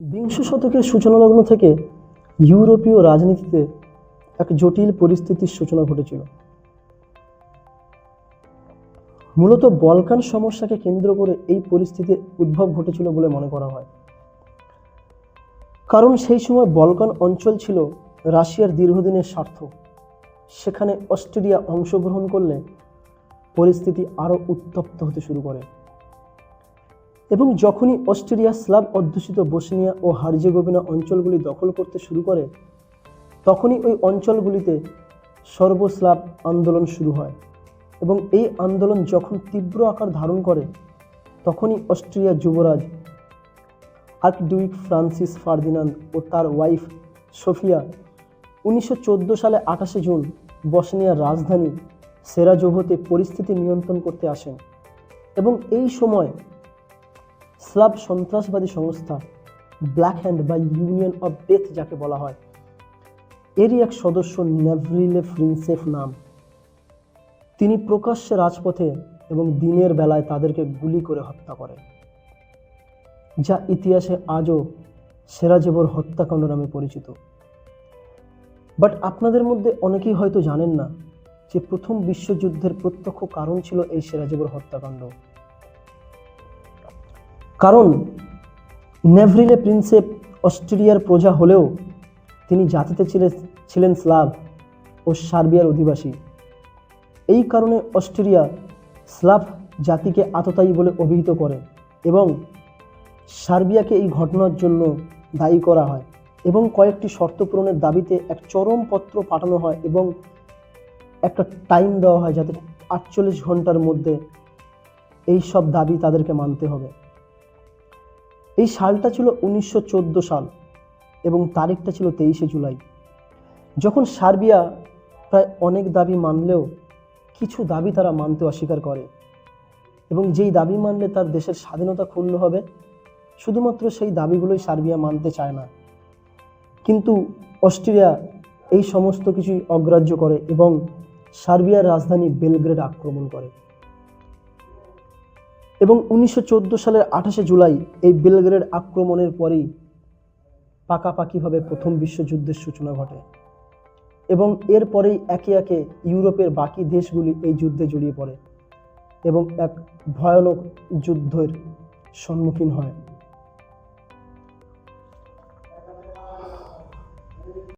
বিংশ শতকের সূচনালগ্ন থেকে ইউরোপীয় রাজনীতিতে এক জটিল পরিস্থিতির সূচনা ঘটেছিল। মূলত বলকান সমস্যাকে কেন্দ্র করে এই পরিস্থিতির উদ্ভব ঘটেছিল বলে মনে করা হয়। কারণ সেই সময় বলকান অঞ্চল ছিল রাশিয়ার দীর্ঘদিনের স্বার্থ। সেখানে অস্ট্রেলিয়া অংশগ্রহণ করলে পরিস্থিতি আরও উত্তপ্ত হতে শুরু করে। এবং যখনই অস্ট্রেলিয়া স্লাব অধ্যুষিত বসনিয়া ও হার্জেগোভিনা অঞ্চলগুলি দখল করতে শুরু করে, তখনই ওই অঞ্চলগুলিতে সর্বস্লাব আন্দোলন শুরু হয়। এবং এই আন্দোলন যখন তীব্র আকার ধারণ করে, তখনই অস্ট্রিয়া যুবরাজ আর্কডুইক ফ্রান্সিস ফার্দিনান্দ ও তার ওয়াইফ সোফিয়া উনিশশো চোদ্দ সালে আঠাশে জুন বসনিয়ার রাজধানী সেরাজোভোতে পরিস্থিতি নিয়ন্ত্রণ করতে আসেন। এবং এই সময় স্লাভ সন্ত্রাসবাদী সংস্থা ব্ল্যাক হ্যান্ড বা ইউনিয়ন অফ ডেথ যাকে বলা হয়। এরই এক সদস্য নেভরিলে ফ্রিন্সেফ নাম। তিনি প্রকাশ্যে রাজপথে এবং দিনের বেলায় তাদেরকে গুলি করে হত্যা করে যা ইতিহাসে আজও সেরাজেবর হত্যাকাণ্ড নামে পরিচিত। বাট আপনাদের মধ্যে অনেকেই হয়তো জানেন না যে প্রথম বিশ্বযুদ্ধের প্রত্যক্ষ কারণ ছিল এই সেরাজেবর হত্যাকাণ্ড। কারণ নেভরিলে প্রিন্সেপ অস্ট্রেলিয়ার প্রজা হলেও তিনি জাতিতে ছিলেন ছিলেন স্লাভ ও সার্বিয়ার অধিবাসী। এই কারণে অস্ট্রেলিয়া স্লাভ জাতিকে আততায়ী বলে অভিহিত করে এবং সার্বিয়াকে এই ঘটনার জন্য দায়ী করা হয় এবং কয়েকটি শর্ত পূরণের দাবিতে এক চরম পত্র পাঠানো হয় এবং একটা টাইম দেওয়া হয় যাতে আটচল্লিশ ঘণ্টার মধ্যে এই সব দাবি তাদেরকে মানতে হবে। এই সালটা ছিল উনিশশো চোদ্দ সাল এবং তারিখটা ছিল তেইশে জুলাই। যখন সার্বিয়া প্রায় অনেক দাবি মানলেও কিছু দাবি তারা মানতে অস্বীকার করে এবং যেই দাবি মানলে তার দেশের স্বাধীনতা ক্ষুণ্ণ হবে, শুধুমাত্র সেই দাবিগুলোই সার্বিয়া মানতে চায় না। কিন্তু অস্ট্রেলিয়া এই সমস্ত কিছুই অগ্রাহ্য করে এবং সার্বিয়ার রাজধানী বেলগ্রেড আক্রমণ করে। এবং উনিশশো চোদ্দ সালের আঠাশে জুলাই এই বেলগ্রেড আক্রমণের পরেই পাকাপাকিভাবে প্রথম বিশ্বযুদ্ধের সূচনা ঘটে এবং এরপরেই একে একে ইউরোপের বাকি দেশগুলি এই যুদ্ধে জড়িয়ে পড়ে এবং এক ভয়ানক যুদ্ধের সম্মুখীন হয়।